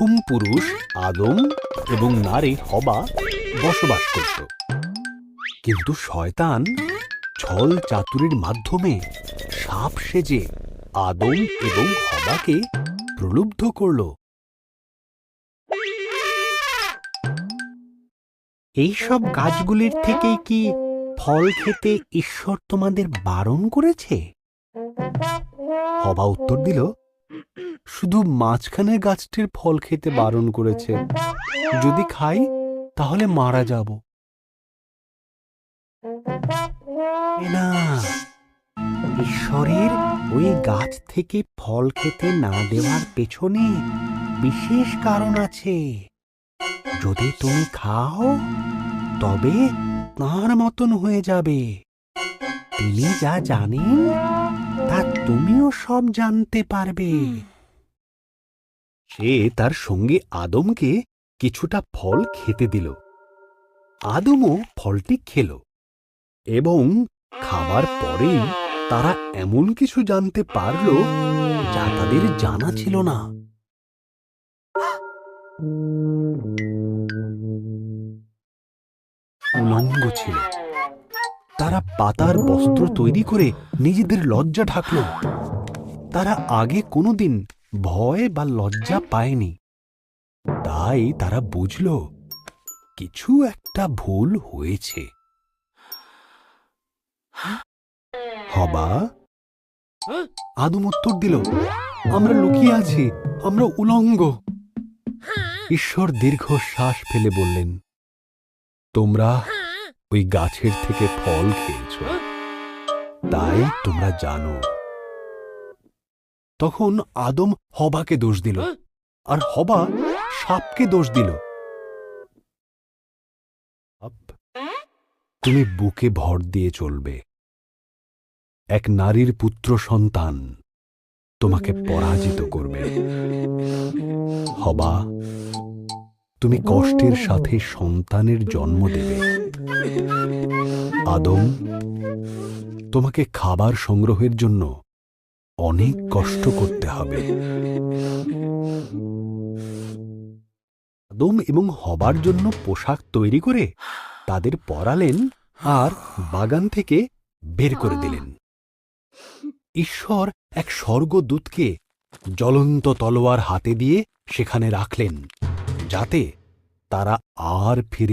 হুম পুরুষ আদম এবং নারী হবা বসবাস করত। কিন্তু শয়তান ছল চাতুরির মাধ্যমে সাপ সেজে আদম এবং হবাকে প্রলুব্ধ করল। এইসব গাছগুলির থেকে কি ফল খেতে ঈশ্বর তোমাদের বারণ করেছে? হবা উত্তর দিল শুধু মাঝখানের গাছটির ফল খেতে বারণ করেছে। যদি খাই, তাহলে মারা যাব। ঈশ্বরের ওই গাছ থেকে ফল খেতে না দেওয়ার পেছনে বিশেষ কারণ আছে। যদি তুমি খাও, তবে তাঁর মতন হয়ে যাবে। তিনি যা জানেন, তা তুমিও সব জানতে পারবে। সে তার সঙ্গে আদমকে কিছুটা ফল খেতে দিল। আদমও ফলটি খেল এবং খাবার পরেই তারা এমন কিছু জানতে পারল যা তাদের জানা ছিল না। উলঙ্গ ছিল। তারা পাতার বস্ত্র তৈরি করে নিজেদের লজ্জা ঢাকল। তারা আগে কোনোদিন ভয় বা লজ্জা পায়নি। তাই তারা বুঝল, কিছু একটা ভুল হয়েছে। হবা? আদম উত্তর দিল, আমরা লুকিয়ে আছি, আমরা উলঙ্গ। ঈশ্বর দীর্ঘ শ্বাস ফেলে বললেন, তোমরা ওই গাছের থেকে ফল খেয়েছ। তাই তোমরা জানো তখন আদম হবাকে দোষ দিল আর হবা সাপকে দোষ দিল। তুমি বুকে ভর দিয়ে চলবে। এক নারীর পুত্র সন্তান তোমাকে পরাজিত করবে। হবা তুমি কষ্টের সাথে সন্তানের জন্ম দেবে। আদম তোমাকে খাবার সংগ্রহের জন্য অনেক কষ্ট করতে হবে। আদম এবং হবার জন্য পোশাক তৈরি করে তাদের পরালেন আর বাগান থেকে বের করে দিলেন। ঈশ্বর এক স্বর্গদূতকে জ্বলন্ত তলোয়ার হাতে দিয়ে সেখানে রাখলেন, যাতে তারা আর ফিরে